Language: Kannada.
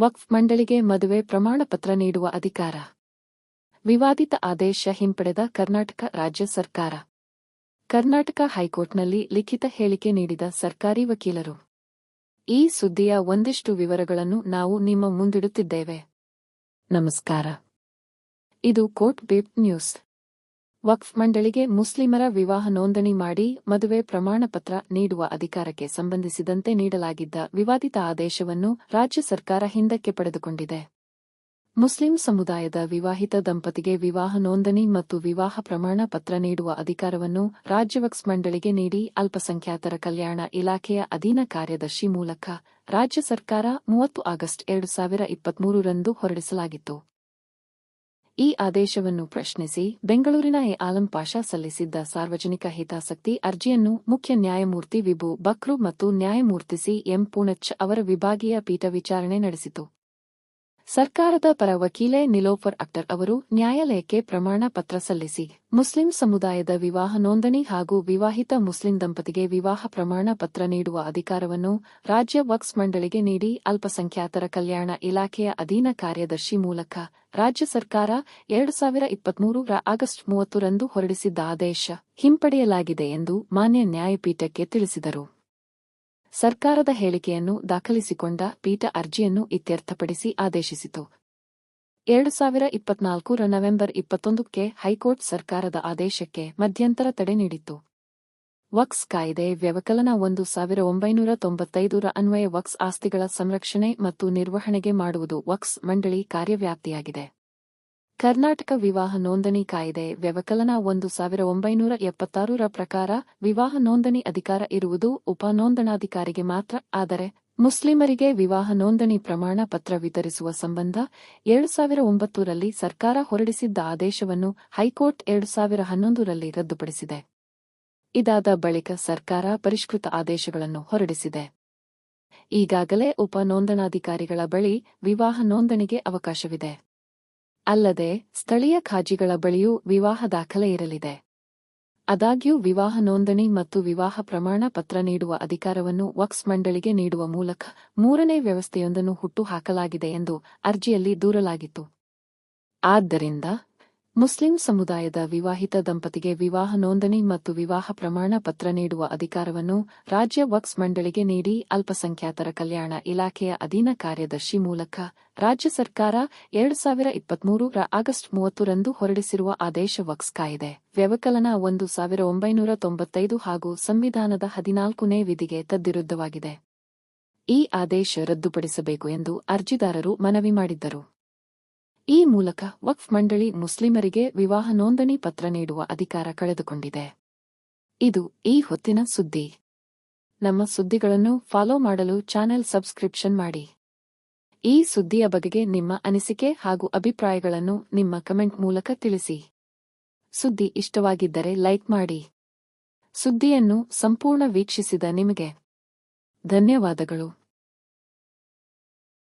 ವಕ್ಫ್ ಮಂಡಳಿಗೆ ಮದುವೆ ಪ್ರಮಾಣಪತ್ರ ನೀಡುವ ಅಧಿಕಾರ. ವಿವಾದಿತ ಆದೇಶ ಹಿಂಪಡೆದ ಕರ್ನಾಟಕ ರಾಜ್ಯ ಸರ್ಕಾರ. ಕರ್ನಾಟಕ ಹೈಕೋರ್ಟ್ನಲ್ಲಿ ಲಿಖಿತ ಹೇಳಿಕೆ ನೀಡಿದ ಸರ್ಕಾರಿ ವಕೀಲರು. ಈ ಸುದ್ದಿಯ ಒಂದಿಷ್ಟು ವಿವರಗಳನ್ನು ನಾವು ನಿಮ್ಮ ಮುಂದಿಡುತ್ತಿದ್ದೇವೆ. ನಮಸ್ಕಾರ. ಇದು ಕೋರ್ಟ್ ಬೇಪ್ ನ್ಯೂಸ್. ವಕ್ಫ್ ಮಂಡಳಿಗೆ ಮುಸ್ಲಿಮರ ವಿವಾಹ ನೋಂದಣಿ ಮಾಡಿ ಮದುವೆ ಪ್ರಮಾಣಪತ್ರ ನೀಡುವ ಅಧಿಕಾರಕ್ಕೆ ಸಂಬಂಧಿಸಿದಂತೆ ನೀಡಲಾಗಿದ್ದ ವಿವಾದಿತ ಆದೇಶವನ್ನು ರಾಜ್ಯ ಸರ್ಕಾರ ಹಿಂದಕ್ಕೆ ಪಡೆದುಕೊಂಡಿದೆ. ಮುಸ್ಲಿಂ ಸಮುದಾಯದ ವಿವಾಹಿತ ದಂಪತಿಗೆ ವಿವಾಹ ನೋಂದಣಿ ಮತ್ತು ವಿವಾಹ ಪ್ರಮಾಣ ಪತ್ರ ನೀಡುವ ಅಧಿಕಾರವನ್ನು ರಾಜ್ಯ ವಕ್ಫ್ ಮಂಡಳಿಗೆ ನೀಡಿ ಅಲ್ಪಸಂಖ್ಯಾತರ ಕಲ್ಯಾಣ ಇಲಾಖೆಯ ಅಧೀನ ಕಾರ್ಯದರ್ಶಿ ಮೂಲಕ ರಾಜ್ಯ ಸರ್ಕಾರ ಮೂವತ್ತು ಆಗಸ್ಟ್ ಎರಡು ಸಾವಿರ ಇಪ್ಪತ್ಮೂರರಂದು ಹೊರಡಿಸಲಾಗಿತ್ತು. ಈ ಆದೇಶವನ್ನು ಪ್ರಶ್ನಿಸಿ ಬೆಂಗಳೂರಿನ ಎ ಆಲಂ ಪಾಷಾ ಸಲ್ಲಿಸಿದ್ದ ಸಾರ್ವಜನಿಕ ಹಿತಾಸಕ್ತಿ ಅರ್ಜಿಯನ್ನು ಮುಖ್ಯ ನ್ಯಾಯಮೂರ್ತಿ ವಿಭು ಬಕ್ರು ಮತ್ತು ನ್ಯಾಯಮೂರ್ತಿ ಸಿ ಎಂ ಪೂಣಚ್ ಅವರ ವಿಭಾಗೀಯ ಪೀಠ ವಿಚಾರಣೆ ನಡೆಸಿತು. ಸರ್ಕಾರದ ಪರ ವಕೀಲೆ ನಿಲೋಫರ್ ಅಕ್ಟರ್ ಅವರು ನ್ಯಾಯಾಲಯಕ್ಕೆ ಪ್ರಮಾಣ ಪತ್ರ ಸಲ್ಲಿಸಿ, ಮುಸ್ಲಿಂ ಸಮುದಾಯದ ವಿವಾಹ ನೋಂದಣಿ ಹಾಗೂ ವಿವಾಹಿತ ಮುಸ್ಲಿಂ ದಂಪತಿಗೆ ವಿವಾಹ ಪ್ರಮಾಣ ಪತ್ರ ನೀಡುವ ಅಧಿಕಾರವನ್ನು ರಾಜ್ಯ ವಕ್ಸ್ ಮಂಡಳಿಗೆ ನೀಡಿ ಅಲ್ಪಸಂಖ್ಯಾತರ ಕಲ್ಯಾಣ ಇಲಾಖೆಯ ಅಧೀನ ಕಾರ್ಯದರ್ಶಿ ಮೂಲಕ ರಾಜ್ಯ ಸರ್ಕಾರ ಎರಡು ಸಾವಿರ ಇಪ್ಪತ್ಮೂರರ ಆಗಸ್ಟ್ ಮೂವತ್ತರಂದು ಹೊರಡಿಸಿದ್ದ ಆದೇಶ ಹಿಂಪಡೆಯಲಾಗಿದೆ ಎಂದು ಮಾನ್ಯ ನ್ಯಾಯಪೀಠಕ್ಕೆ ತಿಳಿಸಿದರು. ಸರ್ಕಾರದ ಹೇಳಿಕೆಯನ್ನು ದಾಖಲಿಸಿಕೊಂಡ ಪೀಠ ಅರ್ಜಿಯನ್ನು ಇತ್ಯರ್ಥಪಡಿಸಿ ಆದೇಶಿಸಿತು. ಎರಡು ಸಾವಿರ ಇಪ್ಪತ್ನಾಲ್ಕರ ನವೆಂಬರ್ ಇಪ್ಪತ್ತೊಂದಕ್ಕೆ ಹೈಕೋರ್ಟ್ ಸರ್ಕಾರದ ಆದೇಶಕ್ಕೆ ಮಧ್ಯಂತರ ತಡೆ ನೀಡಿತು ವಕ್ಸ್ ಕಾಯ್ದೆ ವ್ಯವಕಲನ ಒಂದು ಸಾವಿರ ಒಂಬೈನೂರ ತೊಂಬತ್ತೈದರ ಅನ್ವಯ ವಕ್ಸ್ ಆಸ್ತಿಗಳ ಸಂರಕ್ಷಣೆ ಮತ್ತು ನಿರ್ವಹಣೆಗೆ ಮಾಡುವುದು ವಕ್ಸ್ ಮಂಡಳಿ ಕಾರ್ಯವ್ಯಾಪ್ತಿಯಾಗಿದೆ. ಕರ್ನಾಟಕ ವಿವಾಹ ನೋಂದಣಿ ಕಾಯ್ದೆ ವ್ಯವಕಲನ ಒಂದು ಸಾವಿರ ಒಂಬೈನೂರ ಎಪ್ಪತ್ತಾರರ ಪ್ರಕಾರ ವಿವಾಹ ನೋಂದಣಿ ಅಧಿಕಾರ ಇರುವುದು ಉಪನೋಂದಣಾಧಿಕಾರಿಗೆ ಮಾತ್ರ. ಆದರೆ ಮುಸ್ಲಿಮರಿಗೆ ವಿವಾಹ ನೋಂದಣಿ ಪ್ರಮಾಣ ಪತ್ರ ವಿತರಿಸುವ ಸಂಬಂಧ ಎರಡು ಸಾವಿರ ಒಂಬತ್ತರಲ್ಲಿ ಸರ್ಕಾರ ಹೊರಡಿಸಿದ್ದ ಆದೇಶವನ್ನು ಹೈಕೋರ್ಟ್ ಎರಡು ಸಾವಿರ ಹನ್ನೊಂದರಲ್ಲಿ ರದ್ದುಪಡಿಸಿದೆ. ಇದಾದ ಬಳಿಕ ಸರ್ಕಾರ ಪರಿಷ್ಕೃತ ಆದೇಶಗಳನ್ನು ಹೊರಡಿಸಿದೆ. ಈಗಾಗಲೇ ಉಪ ನೋಂದಣಾಧಿಕಾರಿಗಳ ಬಳಿ ವಿವಾಹ ನೋಂದಣಿಗೆ ಅವಕಾಶವಿದೆ. ಅಲ್ಲದೆ ಸ್ಥಳೀಯ ಖಾಜಿಗಳ ಬಳಿಯೂ ವಿವಾಹ ದಾಖಲೆ ಇರಲಿದೆ. ಆದಾಗ್ಯೂ ವಿವಾಹ ನೋಂದಣಿ ಮತ್ತು ವಿವಾಹ ಪ್ರಮಾಣ ಪತ್ರ ನೀಡುವ ಅಧಿಕಾರವನ್ನು ವಕ್ಸ್ ಮಂಡಳಿಗೆ ನೀಡುವ ಮೂಲಕ ಮೂರನೇ ವ್ಯವಸ್ಥೆಯೊಂದನ್ನು ಹುಟ್ಟುಹಾಕಲಾಗಿದೆ ಎಂದು ಅರ್ಜಿಯಲ್ಲಿ ದೂರಲಾಗಿತ್ತು. ಆದ್ದರಿಂದ ಮುಸ್ಲಿಂ ಸಮುದಾಯದ ವಿವಾಹಿತ ದಂಪತಿಗೆ ವಿವಾಹ ನೋಂದಣಿ ಮತ್ತು ವಿವಾಹ ಪ್ರಮಾಣ ಪತ್ರ ನೀಡುವ ಅಧಿಕಾರವನ್ನು ರಾಜ್ಯ ವಕ್ಸ್ ಮಂಡಳಿಗೆ ನೀಡಿ ಅಲ್ಪಸಂಖ್ಯಾತರ ಕಲ್ಯಾಣ ಇಲಾಖೆಯ ಅಧೀನ ಕಾರ್ಯದರ್ಶಿ ಮೂಲಕ ರಾಜ್ಯ ಸರ್ಕಾರ ಎರಡು ಸಾವಿರ ಇಪ್ಪತ್ಮೂರರ ಆಗಸ್ಟ್ ಮೂವತ್ತರಂದು ಹೊರಡಿಸಿರುವ ಆದೇಶ ವಕ್ಸ್ ಕಾಯಿದೆ. ವ್ಯವಕಲನ ಒಂದು ಸಾವಿರ ಒಂಬೈನೂರ ತೊಂಬತ್ತೈದು ಹಾಗೂ ಸಂವಿಧಾನದ ಹದಿನಾಲ್ಕನೇ ವಿಧಿಗೆ ತದ್ದಿರುದ್ಧವಾಗಿದೆ ಈ ಆದೇಶ ರದ್ದುಪಡಿಸಬೇಕು ಎಂದು ಅರ್ಜಿದಾರರು ಮನವಿ ಮಾಡಿದ್ದರು. ಈ ಮೂಲಕ ವಕ್ಫ್ ಮಂಡಳಿ ಮುಸ್ಲಿಮರಿಗೆ ವಿವಾಹ ನೋಂದಣಿ ಪತ್ರ ನೀಡುವ ಅಧಿಕಾರ ಕಳೆದುಕೊಂಡಿದೆ. ಇದು ಈ ಹೊತ್ತಿನ ಸುದ್ದಿ. ನಮ್ಮ ಸುದ್ದಿಗಳನ್ನು ಫಾಲೋ ಮಾಡಲು ಚಾನೆಲ್ ಸಬ್ಸ್ಕ್ರಿಪ್ಷನ್ ಮಾಡಿ. ಈ ಸುದ್ದಿಯ ಬಗೆಗೆ ನಿಮ್ಮ ಅನಿಸಿಕೆ ಹಾಗೂ ಅಭಿಪ್ರಾಯಗಳನ್ನು ನಿಮ್ಮ ಕಮೆಂಟ್ ಮೂಲಕ ತಿಳಿಸಿ. ಸುದ್ದಿ ಇಷ್ಟವಾಗಿದ್ದರೆ ಲೈಕ್ ಮಾಡಿ. ಸುದ್ದಿಯನ್ನು ಸಂಪೂರ್ಣ ವೀಕ್ಷಿಸಿದ ನಿಮಗೆ ಧನ್ಯವಾದಗಳು.